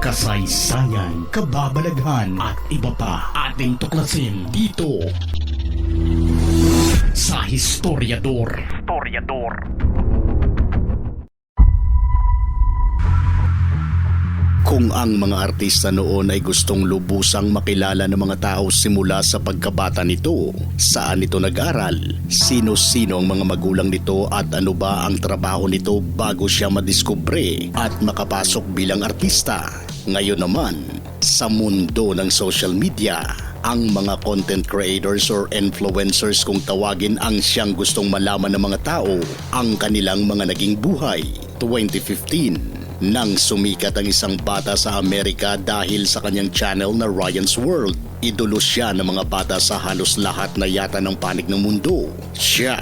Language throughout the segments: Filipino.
kasaysayan, kababalaghan at iba pa ating tuklasin dito sa Historiador. Historiador. Kung ang mga artista noon ay gustong lubusang makilala ng mga tao simula sa pagkabata nito, saan ito nag-aral, sino-sino ang mga magulang nito at ano ba ang trabaho nito bago siya madiskubre at makapasok bilang artista. Ngayon naman, sa mundo ng social media, ang mga content creators or influencers kung tawagin ang siyang gustong malaman ng mga tao ang kanilang mga naging buhay. 2015 nang sumikat ang isang bata sa Amerika dahil sa kanyang channel na Ryan's World. Idolo siya ng mga bata sa halos lahat na yata ng panig ng mundo. Siya,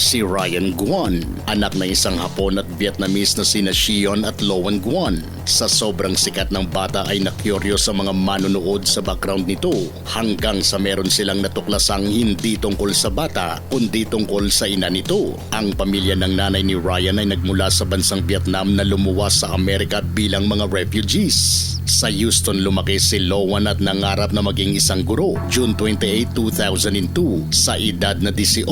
si Ryan Guan, anak ng isang Hapon at Vietnamese na sina Shion at Loan Guan. Sa sobrang sikat ng bata ay nakuryo sa mga manonood sa background nito hanggang sa meron silang natuklasang hindi tungkol sa bata kundi tungkol sa ina nito. Ang pamilya ng nanay ni Ryan ay nagmula sa bansang Vietnam na lumuwas sa Amerika bilang mga refugees. Sa Houston lumaki si Lowan at nangarap na maging isang guro. June 28, 2002, sa edad na 18,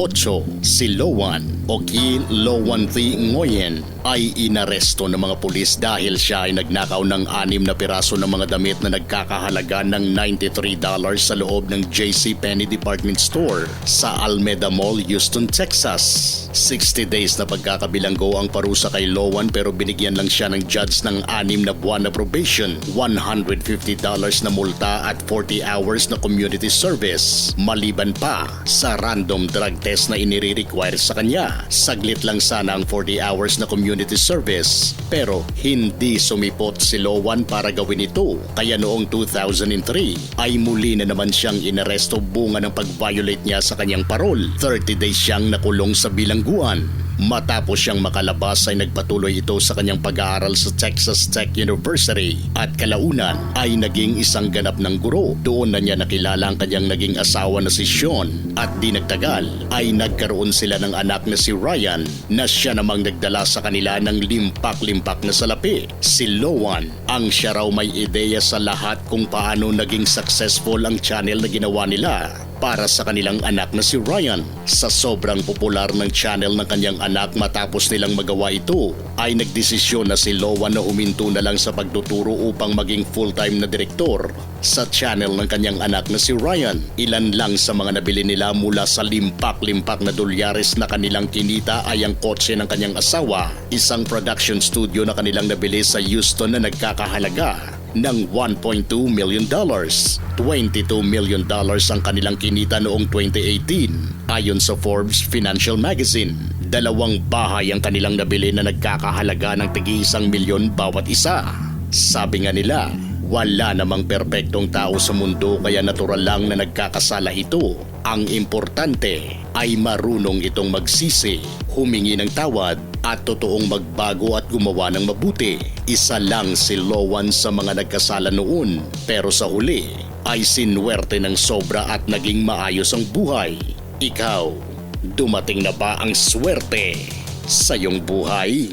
si Lowan o Ki Lowan Thi Ngoyen ay inaresto ng mga pulis dahil siya ay nagnakaw ng anim na piraso ng mga damit na nagkakahalaga ng $93 sa loob ng JC Penney Department Store sa Almeda Mall, Houston, Texas. 60 days na pagkakabilanggo ang parusa kay Lowan pero binigyan lang siya ng judge ng anim na buwan na probation, $150 na multa at 40 hours na community service. Maliban pa sa random drug test na inire-require sa kanya. Saglit lang sana ang 40 hours na community service pero hindi sumipot si Lowan para gawin ito. Kaya noong 2003 ay muli na naman siyang inaresto bunga ng pag-violate niya sa kanyang parol. 30 days siyang nakulong sa bilangguan. Matapos siyang makalabas ay nagpatuloy ito sa kanyang pag-aaral sa Texas Tech University at kalaunan ay naging isang ganap ng guro. Doon na niya nakilala ang kanyang naging asawa na si Sean at di nagtagal ay nagkaroon sila ng anak na si Ryan na siya namang nagdala sa kanila ng limpak-limpak na salapi. Si Lowan ang siya raw may ideya sa lahat kung paano naging successful ang channel na ginawa nila para sa kanilang anak na si Ryan. Sa sobrang popular ng channel ng kanyang anak matapos nilang magawa ito, ay nagdesisyon na si Lowan na huminto na lang sa pagtuturo upang maging full-time na direktor sa channel ng kanyang anak na si Ryan. Ilan lang sa mga nabili nila mula sa limpak-limpak na dolyares na kanilang kinita ay ang kotse ng kanyang asawa, isang production studio na kanilang nabili sa Houston na nagkakahalaga ng 1.2 million dollars. 22 million dollars ang kanilang kinita noong 2018 ayon sa Forbes Financial Magazine. Dalawang bahay ang kanilang nabili na nagkakahalaga ng tigi isang milyon bawat isa. Sabi nga nila, wala namang perpektong tao sa mundo kaya natural lang na nagkakasala ito. Ang importante ay marunong itong magsisi, humingi ng tawad at totoong magbago at gumawa ng mabuti. Isa lang si Lowan sa mga nagkasala noon pero sa huli ay sinwerte ng sobra at naging maayos ang buhay. Ikaw, dumating na ba ang swerte sa iyong buhay?